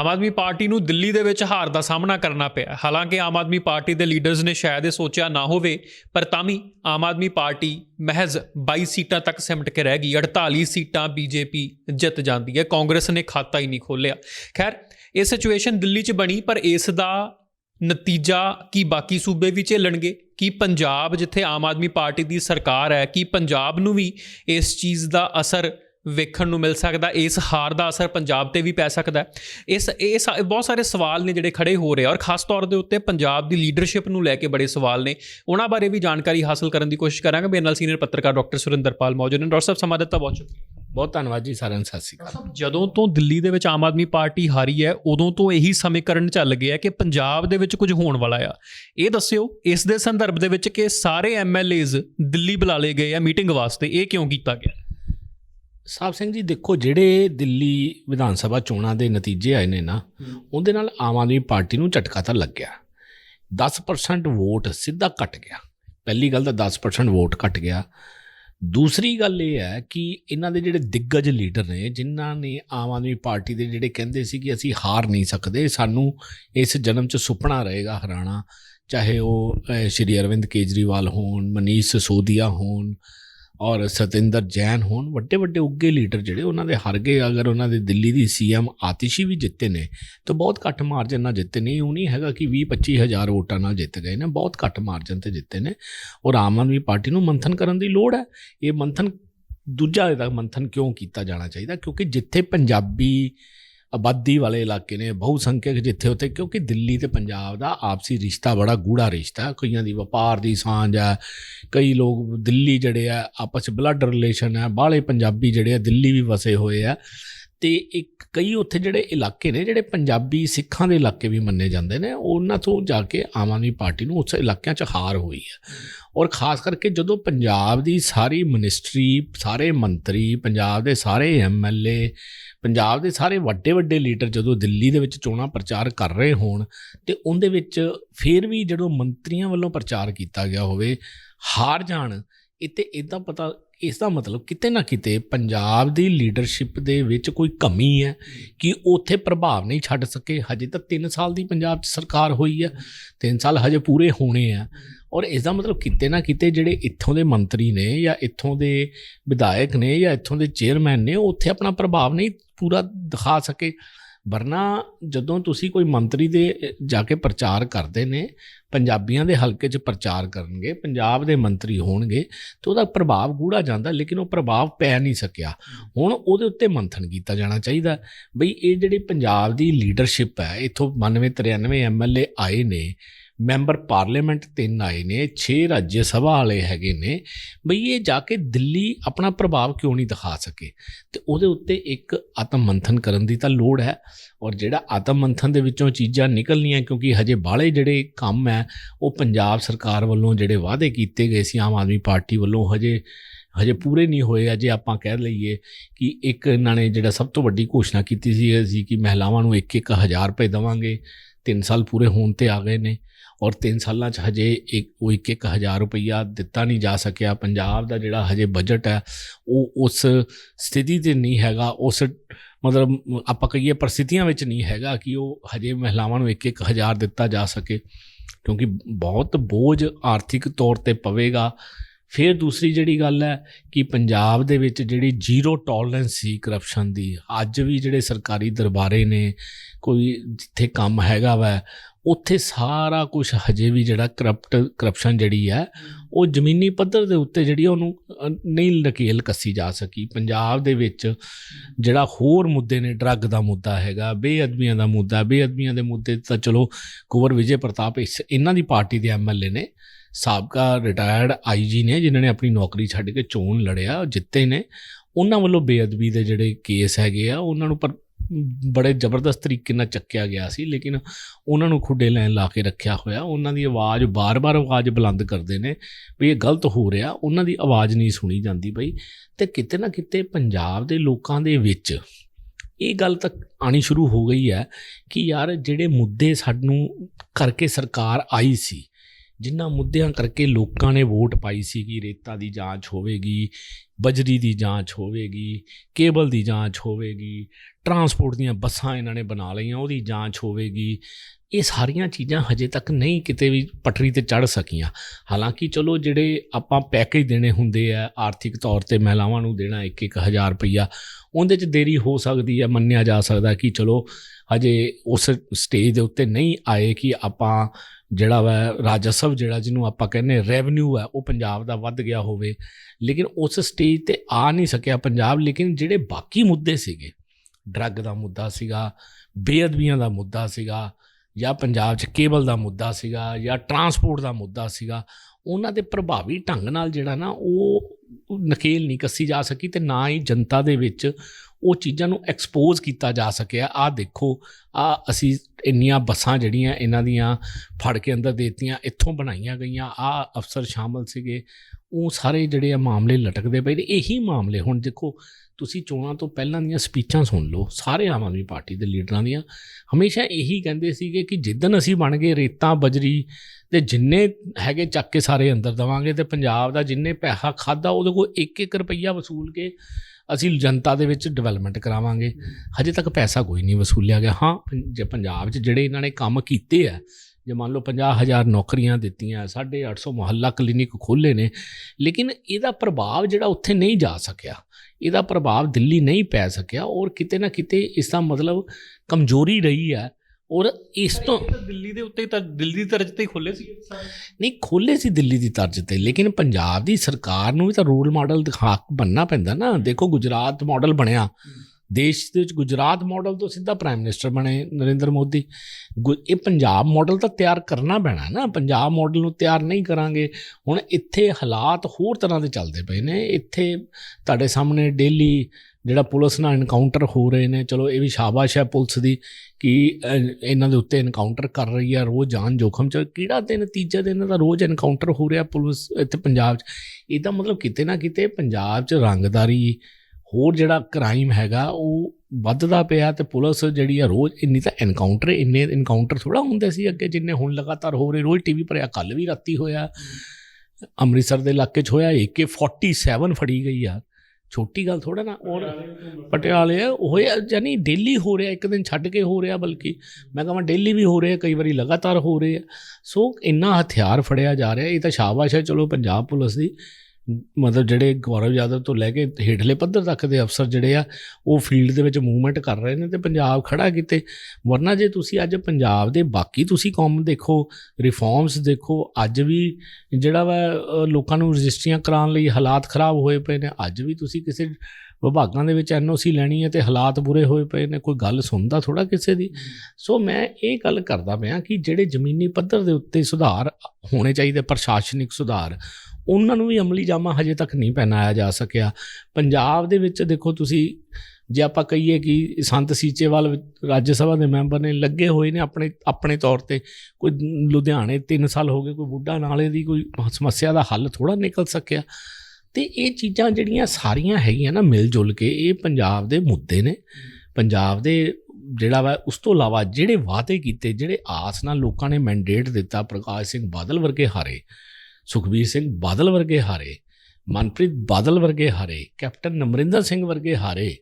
ਆਮ Aadmi party ਨੂੰ ਦਿੱਲੀ ਦੇ ਵਿੱਚ ਹਾਰ ਦਾ ਸਾਹਮਣਾ ਕਰਨਾ ਪਿਆ। ਹਾਲਾਂਕਿ ਆਮ ਆਦਮੀ ਪਾਰਟੀ ਦੇ ਲੀਡਰਸ ਨੇ ਸ਼ਾਇਦ ਇਹ ਸੋਚਿਆ ਨਾ ਹੋਵੇ, ਪਰ ਤਾਂ ਵੀ ਆਮ ਆਦਮੀ ਪਾਰਟੀ ਮਹਿਜ਼ 22 ਸੀਟਾਂ ਤੱਕ ਸਿਮਟ ਕੇ ਰਹਿ ਗਈ। 48 ਸੀਟਾਂ ਬੀਜੇਪੀ ਜਿੱਤ ਜਾਂਦੀ ਹੈ। ਕਾਂਗਰਸ ਨੇ ਖਾਤਾ ਹੀ ਨਹੀਂ ਖੋਲਿਆ ਖੈਰ, ਇਹ ਸਿਚੁਏਸ਼ਨ ਦਿੱਲੀ 'ਚ ਬਣੀ, ਪਰ ਇਸ ਦਾ ਨਤੀਜਾ ਕੀ ਬਾਕੀ ਸੂਬੇ ਵੀ ਝੇਲਣਗੇ? ਕੀ ਪੰਜਾਬ, ਜਿੱਥੇ ਆਮ ਆਦਮੀ ਪਾਰਟੀ ਦੀ ਸਰਕਾਰ ਹੈ, ਕੀ ਪੰਜਾਬ ਨੂੰ ਵੀ ਇਸ ਚੀਜ਼ ਦਾ ਅਸਰ ਵੇਖਣ ਨੂੰ ਮਿਲ ਸਕਦਾ ਇਸ ਹਾਰ ਦਾ ਅਸਰ ਪੰਜਾਬ ਤੇ ਵੀ ਪੈ ਸਕਦਾ। ਇਸ ਇਹ ਬਹੁਤ ਸਾਰੇ ਸਵਾਲ ਨੇ ਜਿਹੜੇ ਖੜੇ ਹੋ ਰਹੇ ਆ ਔਰ ਖਾਸ ਤੌਰ ਦੇ ਉੱਤੇ ਪੰਜਾਬ ਦੀ ਲੀਡਰਸ਼ਿਪ ਨੂੰ ਲੈ ਕੇ ਬੜੇ ਸਵਾਲ ਨੇ। ਉਹਨਾਂ ਬਾਰੇ ਵੀ ਜਾਣਕਾਰੀ ਹਾਸਲ ਕਰਨ ਦੀ ਕੋਸ਼ਿਸ਼ ਕਰਾਂਗੇ। ਮੇਰੇ ਨਾਲ ਸੀਨੀਅਰ ਪੱਤਰਕਾਰ ਡਾਕਟਰ ਸੁਰਿੰਦਰਪਾਲ ਮੌਜੂਦ ਨੇ। ਡਾਕਟਰ ਸਾਹਿਬ ਸਮਾਂ ਦਿੱਤਾ ਬਹੁਤ ਸ਼ੁਕਰੀਆ। ਬਹੁਤ ਧੰਨਵਾਦ ਜੀ ਸਾਰਿਆਂ ਨੂੰ ਸਤਿ ਸ਼੍ਰੀ ਅਕਾਲ। ਜਦੋਂ ਤੋਂ ਦਿੱਲੀ ਦੇ ਵਿੱਚ ਆਮ ਆਦਮੀ ਪਾਰਟੀ ਹਾਰੀ ਹੈ ਉਦੋਂ ਤੋਂ ਇਹੀ ਸਮੀਕਰਨ ਚੱਲ ਗਿਆ ਕਿ ਪੰਜਾਬ ਦੇ ਵਿੱਚ ਕੁਝ ਹੋਣ ਵਾਲਾ ਆ। ਇਹ ਦੱਸਿਓ ਇਸ ਦੇ ਸੰਦਰਭ ਦੇ ਵਿੱਚ ਕਿ ਸਾਰੇ ਐਮਐਲਏਜ਼ ਦਿੱਲੀ ਬੁਲਾ ਲਏ ਗਏ ਆ ਮੀਟਿੰਗ ਵਾਸਤੇ। ਇਹ ਕਿਉਂ ਕੀਤਾ ਗਿਆ? ਸਾਹਿਬ ਸਿੰਘ ਜੀ ਦੇਖੋ ਜਿਹੜੇ ਦਿੱਲੀ ਵਿਧਾਨ ਸਭਾ ਚੋਣਾਂ ਦੇ ਨਤੀਜੇ ਆਏ ਨੇ ਨਾ ਉਹਦੇ ਨਾਲ ਆਮ ਆਦਮੀ ਪਾਰਟੀ ਨੂੰ ਝਟਕਾ ਤਾਂ ਲੱਗਿਆ। 10% ਵੋਟ ਸਿੱਧਾ ਘਟ ਗਿਆ। ਪਹਿਲੀ ਗੱਲ ਤਾਂ 10% ਵੋਟ ਘਟ ਗਿਆ। ਦੂਸਰੀ ਗੱਲ ਇਹ ਹੈ ਕਿ ਇਹਨਾਂ ਦੇ ਜਿਹੜੇ ਦਿੱਗਜ ਲੀਡਰ ਨੇ ਜਿਨ੍ਹਾਂ ਨੇ ਆਮ ਆਦਮੀ ਪਾਰਟੀ ਦੇ ਜਿਹੜੇ ਕਹਿੰਦੇ ਸੀ ਕਿ ਅਸੀਂ ਹਾਰ ਨਹੀਂ ਸਕਦੇ ਸਾਨੂੰ ਇਸ ਜਨਮ 'ਚ ਸੁਪਨਾ ਰਹੇਗਾ ਹਰਾਣਾ ਚਾਹੇ ਉਹ ਸ਼੍ਰੀ ਅਰਵਿੰਦ ਕੇਜਰੀਵਾਲ ਹੋਣ ਮਨੀਸ਼ ਸੋਦੀਆ ਹੋਣ ਔਰ ਸਤਿੰਦਰ ਜੈਨ ਹੋਣ, ਵੱਡੇ ਵੱਡੇ ਉੱਗੇ ਲੀਡਰ ਜਿਹੜੇ ਉਹਨਾਂ ਦੇ ਹਰ ਗਏ ਅਗਰ ਉਹਨਾਂ ਦੇ ਦਿੱਲੀ ਦੀ ਸੀਐਮ ਆਤਿਸ਼ੀ ਵੀ ਜਿੱਤੇ ਨੇ, ਤਾਂ ਬਹੁਤ ਘੱਟ ਮਾਰਜਨ ਨਾਲ ਜਿੱਤੇ ਨਹੀਂ ਉਹ ਨਹੀਂ ਹੈਗਾ ਕਿ 20 25 ਹਜ਼ਾਰ ਵੋਟਾਂ ਨਾਲ ਜਿੱਤ ਗਏ ਨੇ, ਬਹੁਤ ਘੱਟ ਮਾਰਜਨ ਤੇ ਜਿੱਤੇ ਨੇ। ਔਰ ਆਮ ਆਦਮੀ ਪਾਰਟੀ ਨੂੰ ਮੰਥਨ ਕਰਨ ਦੀ ਲੋੜ ਹੈ। ਇਹ ਮੰਥਨ, ਦੂਜਾ ਇਹਦਾ ਮੰਥਨ ਕਿਉਂ ਕੀਤਾ ਜਾਣਾ ਚਾਹੀਦਾ? ਕਿਉਂਕਿ ਜਿੱਥੇ ਪੰਜਾਬੀ ਆਬਾਦੀ ਵਾਲੇ ਇਲਾਕੇ ਨੇ ਬਹੁ ਸੰਖਿਅਕ ਜਿੱਥੇ ਉੱਥੇ, ਕਿਉਂਕਿ ਦਿੱਲੀ ਤੇ ਪੰਜਾਬ ਦਾ ਆਪਸੀ ਰਿਸ਼ਤਾ ਬੜਾ ਗੂੜਾ ਰਿਸ਼ਤਾ ਹੈ। ਕਈਆਂ ਦੀ ਵਪਾਰ ਦੀ ਸਾਂਝ ਹੈ, ਕਈ ਲੋਕ ਦਿੱਲੀ ਜਿਹੜੇ ਆ ਆਪਸ ਵਿੱਚ ਬਲੱਡ ਰਿਲੇਸ਼ਨ ਹੈ, ਬਾਹਲੇ ਪੰਜਾਬੀ ਜਿਹੜੇ ਆ ਦਿੱਲੀ ਵੀ ਵਸੇ ਹੋਏ ਆ ਤੇ ਇੱਕ ਕਈ ਉੱਥੇ ਜਿਹੜੇ ਇਲਾਕੇ ਨੇ, ਜਿਹੜੇ ਪੰਜਾਬੀ ਸਿੱਖਾਂ ਦੇ ਇਲਾਕੇ ਵੀ ਮੰਨੇ ਜਾਂਦੇ ਨੇ, ਉਹਨਾਂ ਤੋਂ ਜਾ ਕੇ ਆਮ ਆਦਮੀ ਪਾਰਟੀ ਨੂੰ ਉਸ ਇਲਾਕਿਆਂ 'ਚ ਹਾਰ ਹੋਈ ਹੈ। ਔਰ ਖਾਸ ਕਰਕੇ ਜਦੋਂ ਪੰਜਾਬ ਦੀ ਸਾਰੀ ਮਿਨਿਸਟਰੀ, ਸਾਰੇ ਮੰਤਰੀ, ਪੰਜਾਬ ਦੇ ਸਾਰੇ ਐਮਐਲਏ ਪੰਜਾਬ ਦੇ ਸਾਰੇ ਵੱਡੇ ਵੱਡੇ ਲੀਡਰ ਜਦੋਂ ਦਿੱਲੀ ਦੇ ਵਿੱਚ ਚੋਣਾਂ ਪ੍ਰਚਾਰ ਕਰ ਰਹੇ ਹੋਣ, ਤੇ ਉਹਦੇ ਵਿੱਚ ਫਿਰ ਵੀ ਜਦੋਂ ਮੰਤਰੀਆਂ ਵੱਲੋਂ ਪ੍ਰਚਾਰ ਕੀਤਾ ਗਿਆ ਹੋਵੇ, ਹਾਰ ਜਾਣ, ਇੱਥੇ ਇਦਾਂ ਪਤਾ ਇਸ ਦਾ ਮਤਲਬ ਕਿਤੇ ਨਾ ਕਿਤੇ ਪੰਜਾਬ ਦੀ ਲੀਡਰਸ਼ਿਪ ਦੇ ਵਿੱਚ ਕੋਈ ਕਮੀ ਹੈ ਕਿ ਉੱਥੇ ਪ੍ਰਭਾਵ ਨਹੀਂ ਛੱਡ ਸਕੇ। ਹਜੇ ਤਾਂ 3 ਸਾਲ ਦੀ ਪੰਜਾਬ 'ਚ ਸਰਕਾਰ ਹੋਈ ਹੈ। 3 ਸਾਲ ਹਜੇ ਪੂਰੇ ਹੋਣੇ ਆ। ਔਰ ਇਸ ਦਾ ਮਤਲਬ ਕਿਤੇ ਨਾ ਕਿਤੇ ਜਿਹੜੇ ਇੱਥੋਂ ਦੇ ਮੰਤਰੀ ਨੇ ਜਾਂ ਇੱਥੋਂ ਦੇ ਵਿਧਾਇਕ ਨੇ ਜਾਂ ਇੱਥੋਂ ਦੇ ਚੇਅਰਮੈਨ ਨੇ, ਉਹ ਉੱਥੇ ਆਪਣਾ ਪ੍ਰਭਾਵ ਨਹੀਂ ਪੂਰਾ ਦਿਖਾ ਸਕੇ। ਵਰਨਾ ਜਦੋਂ ਤੁਸੀਂ ਕੋਈ ਮੰਤਰੀ ਦੇ ਜਾ ਕੇ ਪ੍ਰਚਾਰ ਕਰਦੇ ਨੇ, ਪੰਜਾਬੀਆਂ ਦੇ ਹਲਕੇ 'ਚ ਪ੍ਰਚਾਰ ਕਰਨਗੇ, ਪੰਜਾਬ ਦੇ ਮੰਤਰੀ ਹੋਣਗੇ, ਤੇ ਉਹਦਾ ਪ੍ਰਭਾਵ ਗੂੜਾ ਜਾਂਦਾ, ਲੇਕਿਨ ਉਹ ਪ੍ਰਭਾਵ ਪੈ ਨਹੀਂ ਸਕਿਆ। ਹੁਣ ਉਹਦੇ ਉੱਤੇ ਮੰਥਨ ਕੀਤਾ ਜਾਣਾ ਚਾਹੀਦਾ। ਬਈ ਇਹ ਜਿਹੜੀ ਪੰਜਾਬ ਦੀ ਲੀਡਰਸ਼ਿਪ ਹੈ, ਇਥੋਂ 92 93 ਐਮਐਲਏ ਆਏ ਨੇ ਮੈਂਬਰ ਪਾਰਲੀਮੈਂਟ ਤਿੰਨ ਆਏ ਨੇ 6 ਰਾਜ ਸਭਾ ਵਾਲੇ ਹੈਗੇ ਨੇ। ਬਈ ਇਹ ਜਾ ਕੇ ਦਿੱਲੀ ਆਪਣਾ ਪ੍ਰਭਾਵ ਕਿਉਂ ਨਹੀਂ ਦਿਖਾ ਸਕੇ? ਤੇ ਉਹਦੇ ਉੱਤੇ ਇੱਕ ਆਤਮ ਮੰਥਨ ਕਰਨ ਦੀ ਤਾਂ ਲੋੜ ਹੈ ਔਰ ਜਿਹੜਾ ਆਤਮ ਮੰਥਨ ਦੇ ਵਿੱਚੋਂ ਚੀਜ਼ਾਂ ਨਿਕਲਣੀਆਂ ਕਿਉਂਕਿ ਹਜੇ ਬਾਹਲੇ ਜਿਹੜੇ ਕੰਮ ਹੈ, ਉਹ ਪੰਜਾਬ ਸਰਕਾਰ ਵੱਲੋਂ ਜਿਹੜੇ ਵਾਅਦੇ ਕੀਤੇ ਗਏ ਸੀ, ਆਮ ਆਦਮੀ ਪਾਰਟੀ ਵੱਲੋਂ ਹਜੇ ਹਜੇ ਪੂਰੇ ਨਹੀਂ ਹੋਏ। ਅਜੇ ਆਪਾਂ ਕਹਿ ਲਈਏ ਕਿ ਇੱਕ ਇਹਨਾਂ ਨੇ ਜਿਹੜਾ ਸਭ ਤੋਂ ਵੱਡੀ ਘੋਸ਼ਣਾ ਕੀਤੀ ਸੀ ਇਹ ਕਿ ਮਹਿਲਾਵਾਂ ਨੂੰ 1-1 ਹਜ਼ਾਰ ਰੁਪਏ ਦੇਵਾਂਗੇ। 3 ਸਾਲ ਪੂਰੇ ਹੋਣ ਤੇ ਆ ਗਏ ਨੇ। ਔਰ 3 ਸਾਲਾਂ 'ਚ ਹਜੇ ਇੱਕ, ਉਹ 1-1 ਹਜ਼ਾਰ ਰੁਪਈਆ ਦਿੱਤਾ ਨਹੀਂ ਜਾ ਸਕਿਆ। ਪੰਜਾਬ ਦਾ ਜਿਹੜਾ ਹਜੇ ਬਜਟ ਹੈ, ਉਹ ਉਸ ਸਥਿਤੀ ਤੇ ਨਹੀਂ ਹੈਗਾ। ਉਸ ਮਤਲਬ ਆਪਾਂ ਕਹੀਏ ਪਰਿਸਥਿਤੀਆਂ ਵਿੱਚ ਨਹੀਂ ਹੈਗਾ ਕਿ ਉਹ ਹਜੇ ਮਹਿਲਾਵਾਂ ਨੂੰ 1-1 ਹਜ਼ਾਰ ਦਿੱਤਾ ਜਾ ਸਕੇ। ਕਿਉਂਕਿ ਬਹੁਤ ਬੋਝ ਆਰਥਿਕ ਤੌਰ ਤੇ ਪਵੇਗਾ। ਫਿਰ ਦੂਸਰੀ ਜਿਹੜੀ ਗੱਲ ਹੈ ਕਿ ਪੰਜਾਬ ਦੇ ਵਿੱਚ ਜਿਹੜੀ ਜ਼ੀਰੋ ਟੋਲਰੈਂਸ ਸੀ ਕਰਪਸ਼ਨ ਦੀ, ਅੱਜ ਵੀ ਜਿਹੜੇ ਸਰਕਾਰੀ ਦਰਬਾਰੇ ਨੇ, ਕੋਈ ਜਿੱਥੇ ਕੰਮ ਹੈਗਾ ਵਾ ਉੱਥੇ ਸਾਰਾ ਕੁਝ ਹਜੇ ਵੀ ਜਿਹੜਾ ਕਰਪਟ ਕਰਪਸ਼ਨ ਜਿਹੜੀ ਹੈ ਉਹ ਜ਼ਮੀਨੀ ਪੱਧਰ ਦੇ ਉੱਤੇ ਜਿਹੜੀ ਆ ਉਹਨੂੰ ਨਹੀਂ ਨਕੇਲ ਕੱਸੀ ਜਾ ਸਕੀ। ਪੰਜਾਬ ਦੇ ਵਿੱਚ ਜਿਹੜਾ ਹੋਰ ਮੁੱਦੇ ਨੇ ਡਰੱਗ ਦਾ ਮੁੱਦਾ ਹੈਗਾ, ਬੇਅਦਬੀਆਂ ਦਾ ਮੁੱਦਾ, ਬੇਅਦਬੀਆਂ ਦੇ ਮੁੱਦੇ ਤਾਂ ਚਲੋ ਕੁਵਰ ਵਿਜੇ ਪ੍ਰਤਾਪ ਇਸ, ਇਹਨਾਂ ਦੀ ਪਾਰਟੀ ਦੇ ਐਮਐਲਏ ਨੇ, ਸਾਬਕਾ ਰਿਟਾਇਰਡ ਆਈਜੀ ਨੇ, ਜਿਨ੍ਹਾਂ ਨੇ ਆਪਣੀ ਨੌਕਰੀ ਛੱਡ ਕੇ ਚੋਣ ਲੜਿਆ ਜਿੱਤੇ ਨੇ। ਉਹਨਾਂ ਵੱਲੋਂ ਬੇਅਦਬੀ ਦੇ ਜਿਹੜੇ ਕੇਸ ਹੈਗੇ ਆ, ਉਹਨਾਂ ਨੂੰ ਪਰ ਬੜੇ ਜ਼ਬਰਦਸਤ ਤਰੀਕੇ ਨਾਲ ਚੱਕਿਆ ਗਿਆ ਸੀ, ਲੇਕਿਨ ਉਹਨਾਂ ਨੂੰ ਖੁੱਡੇ ਲੈਣ ਲਾ ਕੇ ਰੱਖਿਆ ਹੋਇਆ। ਉਹਨਾਂ ਦੀ ਆਵਾਜ਼ ਬਾਰ-ਬਾਰ ਆਵਾਜ਼ ਬੁਲੰਦ ਕਰਦੇ ਨੇ ਵੀ ਇਹ ਗਲਤ ਹੋ ਰਿਹਾ, ਉਹਨਾਂ ਦੀ ਆਵਾਜ਼ ਨਹੀਂ ਸੁਣੀ ਜਾਂਦੀ ਬਈ ਤੇ ਕਿਤੇ ਨਾ ਕਿਤੇ ਪੰਜਾਬ ਦੇ ਲੋਕਾਂ ਦੇ ਵਿੱਚ ਇਹ ਗੱਲ ਤਾਂ ਆਣੀ ਸ਼ੁਰੂ ਹੋ ਗਈ ਹੈ ਕਿ ਯਾਰ ਜਿਹੜੇ ਮੁੱਦੇ ਸਾਨੂੰ ਕਰਕੇ ਸਰਕਾਰ ਆਈ ਸੀ ਜਿਨ੍ਹਾਂ ਮੁੱਦਿਆਂ ਕਰਕੇ ਲੋਕਾਂ ਨੇ ਵੋਟ ਪਾਈ ਸੀ ਕਿ ਰੇਤਾ ਦੀ ਜਾਂਚ ਹੋਵੇਗੀ, ਬਜਰੀ ਦੀ ਜਾਂਚ ਹੋਵੇਗੀ, ਕੇਬਲ ਦੀ ਜਾਂਚ ਹੋਵੇਗੀ, ਟਰਾਂਸਪੋਰਟ ਦੀਆਂ ਬੱਸਾਂ ਇਹਨਾਂ ਨੇ ਬਣਾ ਲਈਆਂ, ਉਹਦੀ ਜਾਂਚ ਹੋਵੇਗੀ। ਇਹ ਸਾਰੀਆਂ ਚੀਜ਼ਾਂ ਹਜੇ ਤੱਕ ਨਹੀਂ ਕਿਤੇ ਵੀ ਪਟਰੀ ਤੇ ਚੜ ਸਕੀਆਂ। ਹਾਲਾਂਕਿ ਚਲੋ ਜਿਹੜੇ ਆਪਾਂ ਪੈਕੇਜ ਦੇਣੇ ਹੁੰਦੇ ਆ, ਆਰਥਿਕ ਤੌਰ ਤੇ ਮਹਿਲਾਵਾਂ ਨੂੰ ਦੇਣਾ 1-1000 ਰੁਪਈਆ, ਉਹਦੇ 'ਚ ਦੇਰੀ ਹੋ ਸਕਦੀ ਹੈ ਮੰਨਿਆ ਜਾ ਸਕਦਾ ਕਿ ਚਲੋ ਹਜੇ ਉਸ ਸਟੇਜ ਦੇ ਉੱਤੇ ਨਹੀਂ ਆਏ ਕਿ ਆਪਾਂ ਜਿਹੜਾ ਵਾ ਰਾਜਸਵ ਜਿਹੜਾ ਜਿਹਨੂੰ ਆਪਾਂ ਕਹਿੰਦੇ ਰੈਵਨਿਊ ਹੈ ਉਹ ਪੰਜਾਬ ਦਾ ਵੱਧ ਗਿਆ ਹੋਵੇ। ਲੇਕਿਨ ਉਸ ਸਟੇਜ ਤੇ ਆ ਨਹੀਂ ਸਕਿਆ ਪੰਜਾਬ, ਲੇਕਿਨ ਜਿਹੜੇ ਬਾਕੀ ਮੁੱਦੇ ਸੀਗੇ ਡਰੱਗ ਦਾ ਮੁੱਦਾ ਸੀਗਾ, ਬੇਅਦਬੀਆਂ ਦਾ ਮੁੱਦਾ ਸੀਗਾ, ਜਾਂ ਪੰਜਾਬ 'ਚ ਕੇਬਲ ਦਾ ਮੁੱਦਾ ਸੀਗਾ, ਜਾਂ ਟਰਾਂਸਪੋਰਟ ਦਾ ਮੁੱਦਾ ਸੀਗਾ, ਉਹਨਾਂ ਦੇ ਪ੍ਰਭਾਵੀ ਢੰਗ ਨਾਲ ਜਿਹੜਾ ਨਾ ਉਹ ਨਕੇਲ ਨਹੀਂ ਕੱਸੀ ਜਾ ਸਕੀ ਤੇ ਨਾ ਹੀ ਜਨਤਾ ਦੇ ਵਿੱਚ ਉਹ ਚੀਜ਼ਾਂ ਨੂੰ ਐਕਸਪੋਜ਼ ਕੀਤਾ ਜਾ ਸਕਿਆ। ਆ ਦੇਖੋ ਆ ਅਸੀਂ ਇੰਨੀਆਂ ਬੱਸਾਂ ਜਿਹੜੀਆਂ ਇਹਨਾਂ ਦੀਆਂ ਫੜ ਕੇ ਅੰਦਰ ਦੇਤੀਆਂ, ਇੱਥੋਂ ਬਣਾਈਆਂ ਗਈਆਂ। ਆ ਅਫਸਰ ਸ਼ਾਮਲ ਸੀਗੇ। ਉਹ ਸਾਰੇ ਜਿਹੜੇ ਆ ਮਾਮਲੇ ਲਟਕਦੇ ਪਏ ਨੇ। ਇਹੀ ਮਾਮਲੇ ਹੁਣ ਦੇਖੋ, ਤੁਸੀਂ ਚੋਣਾਂ ਤੋਂ ਪਹਿਲਾਂ ਦੀਆਂ ਸਪੀਚਾਂ ਸੁਣ ਲਓ, ਸਾਰੇ ਆਮ ਆਦਮੀ ਪਾਰਟੀ ਦੇ ਲੀਡਰਾਂ ਦੀਆਂ। ਹਮੇਸ਼ਾ ਇਹੀ ਕਹਿੰਦੇ ਸੀਗੇ ਕਿ ਜਿੱਦਨ ਅਸੀਂ ਬਣ ਗਏ, ਰੇਤਾਂ ਬਜਰੀ ਤੇ ਜਿੰਨੇ ਹੈਗੇ ਚੱਕ ਕੇ ਸਾਰੇ ਅੰਦਰ ਦਵਾਂਗੇ ਤੇ ਪੰਜਾਬ ਦਾ ਜਿੰਨੇ ਪੈਸਾ ਖਾਦਾ ਉਹਦੇ ਕੋਲ 1-1 ਰੁਪਈਆ ਵਸੂਲ ਕੇ ਅਸੀਂ ਜਨਤਾ ਦੇ ਵਿੱਚ ਡਿਵੈਲਪਮੈਂਟ ਕਰਾਵਾਂਗੇ। ਹਜੇ ਤੱਕ ਪੈਸਾ ਕੋਈ ਨਹੀਂ ਵਸੂਲਿਆ ਗਿਆ। ਹਾਂ, ਪੰ- ਜੇ ਪੰਜਾਬ 'ਚ ਜਿਹੜੇ ਇਹਨਾਂ ਨੇ ਕੰਮ ਕੀਤੇ ਆ, ਜੇ ਮੰਨ ਲਓ 50000 ਨੌਕਰੀਆਂ ਦਿੱਤੀਆਂ 850 ਮੁਹੱਲਾ ਕਲੀਨਿਕ ਖੋਲ੍ਹੇ ਨੇ, ਲੇਕਿਨ ਇਹਦਾ ਪ੍ਰਭਾਵ ਜਿਹੜਾ ਉੱਥੇ ਨਹੀਂ ਜਾ ਸਕਿਆ, ਇਹਦਾ ਪ੍ਰਭਾਵ ਦਿੱਲੀ ਨਹੀਂ ਪੈ ਸਕਿਆ, ਔਰ ਕਿਤੇ ਨਾ ਕਿਤੇ ਇਸ ਦਾ ਮਤਲਬ ਕਮਜ਼ੋਰੀ ਰਹੀ ਹੈ ਔਰ ਇਸ ਤੋਂ ਦਿੱਲੀ ਦੇ ਉੱਤੇ ਤਾਂ ਦਿੱਲੀ ਦੀ ਤਰਜ਼ ਤੇ ਖੋਲੇ ਸੀ। ਨਹੀਂ ਖੋਲੇ ਸੀ ਦਿੱਲੀ ਦੀ ਤਰਜ਼ ਤੇ ਲੇਕਿਨ ਪੰਜਾਬ ਦੀ ਸਰਕਾਰ ਨੂੰ ਵੀ ਤਾਂ ਰੋਲ ਮਾਡਲ ਦਿਖਾ ਬੰਨਣਾ ਪੈਂਦਾ ਨਾ। ਦੇਖੋ ਗੁਜਰਾਤ ਮਾਡਲ ਬਣਿਆ। ਦੇਸ਼ ਦੇ ਵਿੱਚ ਗੁਜਰਾਤ ਮਾਡਲ ਤੋਂ ਸਿੱਧਾ ਪ੍ਰਾਈਮ ਮਿਨਿਸਟਰ ਬਣੇ ਨਰਿੰਦਰ ਮੋਦੀ। ਇਹ ਪੰਜਾਬ ਮਾਡਲ ਤਾਂ ਤਿਆਰ ਕਰਨਾ ਪੈਣਾ ਨਾ। ਪੰਜਾਬ ਮਾਡਲ ਨੂੰ ਤਿਆਰ ਨਹੀਂ ਕਰਾਂਗੇ। ਹੁਣ ਇੱਥੇ ਹਾਲਾਤ ਹੋਰ ਤਰ੍ਹਾਂ ਦੇ ਚੱਲਦੇ ਪਏ ਨੇ। ਇੱਥੇ ਤੁਹਾਡੇ ਸਾਹਮਣੇ ਡੇਲੀ ਜਿਹੜਾ ਪੁਲਿਸ ਨਾਲ ਐਨਕਾਊਂਟਰ ਹੋ ਰਹੇ ਨੇ, ਚਲੋ ਇਹ ਵੀ ਸ਼ਾਬਾਸ਼ ਹੈ ਪੁਲਿਸ ਦੀ ਕਿ ਇਹਨਾਂ ਦੇ ਉੱਤੇ ਐਨਕਾਊਂਟਰ ਕਰ ਰਹੀ ਹੈ, ਰੋਜ਼ ਜਾਨ ਜੋਖਮ ਚ, ਕਿਹੜਾ ਦਿਨ ਤੀਜਾ ਦਿਨ ਦਾ ਰੋਜ਼ ਐਨਕਾਊਂਟਰ ਹੋ ਰਿਹਾ ਪੁਲਿਸ ਇੱਥੇ ਪੰਜਾਬ 'ਚ? ਇਹਦਾ ਮਤਲਬ ਕਿਤੇ ਨਾ ਕਿਤੇ ਪੰਜਾਬ 'ਚ ਰੰਗਦਾਰੀ, ਹੋਰ ਜਿਹੜਾ ਕ੍ਰਾਈਮ ਹੈਗਾ, ਉਹ ਵੱਧਦਾ ਪਿਆ ਤੇ ਪੁਲਿਸ ਜਿਹੜੀ ਆ ਰੋਜ਼ ਇੰਨੀ ਤਾਂ ਐਨਕਾਊਂਟਰ ਇੰਨੇ ਐਨਕਾਊਂਟਰ ਥੋੜਾ ਹੁੰਦੇ ਸੀ ਅੱਗੇ, ਜਿੰਨੇ ਹੁਣ ਲਗਾਤਾਰ ਹੋ ਰਹੇ, ਰੋਜ਼ ਟੀਵੀ ਭਰਿਆ ਕੱਲ ਵੀ ਰਾਤੀ ਹੋਇਆ। ਅੰਮ੍ਰਿਤਸਰ ਦੇ ਇਲਾਕੇ 'ਚ ਹੋਇਆ AK47 ਫੜੀ ਗਈ ਆ। ਛੋਟੀ ਗੱਲ ਥੋੜਾ ਨਾ ਔਰ ਪਟਿਆਲੇ ਉਹ ਯਾਨੀ ਡੇਲੀ ਹੋ ਰਿਹਾ ਇੱਕ ਦਿਨ ਛੱਡ ਕੇ ਹੋ ਰਿਹਾ ਬਲਕਿ ਮੈਂ ਕਹਾਂ ਡੇਲੀ ਵੀ ਹੋ ਰਿਹਾ ਕਈ ਵਾਰੀ ਲਗਾਤਾਰ ਹੋ ਰਹੇ ਸੋ ਇੰਨਾ ਹਥਿਆਰ ਫੜਿਆ ਜਾ ਰਿਹਾ ਇਹ ਤਾਂ ਸ਼ਾਬਾਸ਼ ਹੈ ਚਲੋ ਪੰਜਾਬ ਪੁਲਿਸ ਦੀ। ਮਤਲਬ ਜਿਹੜੇ ਗੌਰਵ ਯਾਦਵ ਤੋਂ ਲੈ ਕੇ ਹੇਠਲੇ ਪੱਧਰ ਤੱਕ ਦੇ ਅਫਸਰ ਜਿਹੜੇ ਆ, ਉਹ ਫੀਲਡ ਦੇ ਵਿੱਚ ਮੂਵਮੈਂਟ ਕਰ ਰਹੇ ਨੇ ਤੇ ਪੰਜਾਬ ਖੜਾ ਕੀਤੇ। ਵਰਨਾ ਜੇ ਤੁਸੀਂ ਅੱਜ ਪੰਜਾਬ ਦੇ ਬਾਕੀ ਤੁਸੀਂ ਕੰਮ ਦੇਖੋ, ਰਿਫਾਰਮਸ ਦੇਖੋ, ਅੱਜ ਵੀ ਜਿਹੜਾ ਵਾ ਲੋਕਾਂ ਨੂੰ ਰਜਿਸਟਰੀਆਂ ਕਰਾਉਣ ਲਈ ਹਾਲਾਤ ਖਰਾਬ ਹੋਏ ਪਏ ਨੇ, ਅੱਜ ਵੀ ਤੁਸੀਂ ਕਿਸੇ ਵਿਭਾਗਾਂ ਦੇ ਵਿੱਚ ਐਨਓਸੀ ਲੈਣੀ ਹੈ ਤੇ ਹਾਲਾਤ ਬੁਰੇ ਹੋਏ ਪਏ ਨੇ, ਕੋਈ ਗੱਲ ਸੁਣਦਾ ਥੋੜਾ ਕਿਸੇ ਦੀ? ਸੋ ਮੈਂ ਇਹ ਗੱਲ ਕਰਦਾ ਪਿਆ ਕਿ ਜਿਹੜੇ ਜ਼ਮੀਨੀ ਪੱਧਰ ਦੇ ਉੱਤੇ ਸੁਧਾਰ ਹੋਣੇ ਚਾਹੀਦੇ, ਪ੍ਰਸ਼ਾਸਨਿਕ ਸੁਧਾਰ ਉਹਨਾਂ ਨੂੰ ਵੀ ਅਮਲੀ ਜਾਮਾ ਹਜੇ ਤੱਕ ਨਹੀਂ ਪਹਿਨਾਇਆ ਜਾ ਸਕਿਆ। ਪੰਜਾਬ ਦੇ ਵਿੱਚ ਦੇਖੋ ਤੁਸੀਂ, ਜੇ ਆਪਾਂ ਕਹੀਏ ਕਿ ਸੰਤ ਸੀਚੇਵਾਲ ਰਾਜ ਸਭਾ ਦੇ ਮੈਂਬਰ ਨੇ ਲੱਗੇ ਹੋਏ ਨੇ ਆਪਣੇ ਆਪਣੇ ਤੌਰ ਤੇ, ਕੋਈ ਲੁਧਿਆਣੇ 3 ਸਾਲ ਹੋ ਗਏ, ਕੋਈ ਬੁੱਢਾ ਨਾਲੇ ਦੀ ਕੋਈ ਸਮੱਸਿਆ ਦਾ ਹੱਲ ਥੋੜਾ ਨਿਕਲ ਸਕਿਆ। ਤੇ ਇਹ ਚੀਜ਼ਾਂ ਜਿਹੜੀਆਂ ਸਾਰੀਆਂ ਹੈਗੀਆਂ ਨਾ ਮਿਲ ਜੁਲ ਕੇ, ਇਹ ਪੰਜਾਬ ਦੇ ਮੁੱਦੇ ਨੇ। ਪੰਜਾਬ ਦੇ ਜਿਹੜਾ ਵਾ, ਉਸ ਤੋਂ ਇਲਾਵਾ ਜਿਹੜੇ ਵਾਅਦੇ ਕੀਤੇ, ਜਿਹੜੇ ਆਸ ਨਾਲ ਲੋਕਾਂ ਨੇ ਮੈਂਡੇਟ ਦਿੱਤਾ, ਪ੍ਰਕਾਸ਼ ਸਿੰਘ ਬਾਦਲ ਵਰਗੇ ਹਾਰੇ ਸੁਖਬੀਰ ਸਿੰਘ ਬਾਦਲ ਵਰਗੇ ਹਾਰੇ, ਮਨਪ੍ਰੀਤ ਬਾਦਲ ਵਰਗੇ ਹਾਰੇ, ਕੈਪਟਨ ਅਮਰਿੰਦਰ ਸਿੰਘ ਵਰਗੇ ਹਾਰੇ,